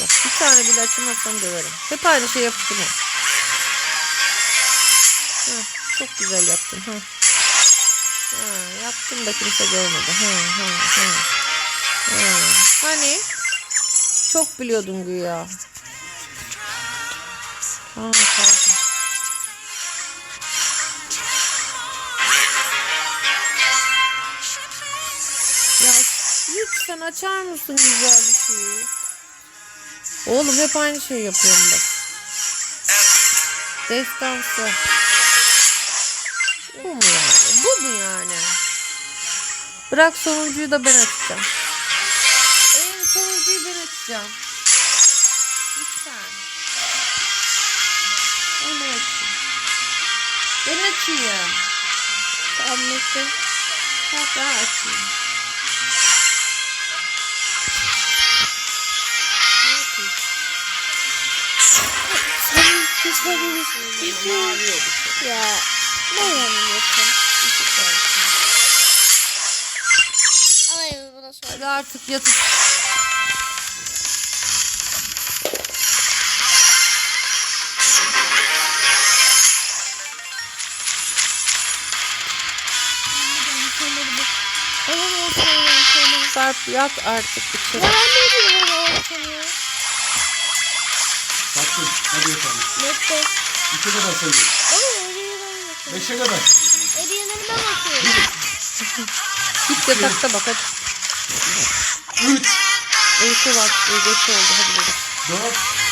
Bir tane bile açamazsan döverim. Hep aynı şey yaptın o. Heh, çok güzel yaptın. Ha. Ha, yaptın da kimse görmedi. Ha, ha, ha. Ha. Hani? Çok biliyordun güya. Aa, pardon. Ya lütfen açar mısın güzel bir şeyi? Oğlum hep aynı şeyi yapıyorum bak. Destansı. Bu mu yani? Bu mu yani? Bırak sonuncuyu da ben açacağım. En sonuncuyu ben açacağım. Lütfen. Ben açayım. Ben açayım. Tamam. Tamam ben açayım. Oldu. Ya ne yanılıyorsun? Alayım bunu sonra. Hadi artık yatış. Sana. Sarp yat artık içeri. Ya ne diyor bu Baktım. Hadi yapalım. Bekle. İki kadar sayıyorum. Baba hediyelerine bakıyorum. Beşe kadar sayıyorum. Hediyelerine bakıyorum. Git yatakta bak hadi. Üç. Uyku vakti geç oldu hadi bakalım. Dört.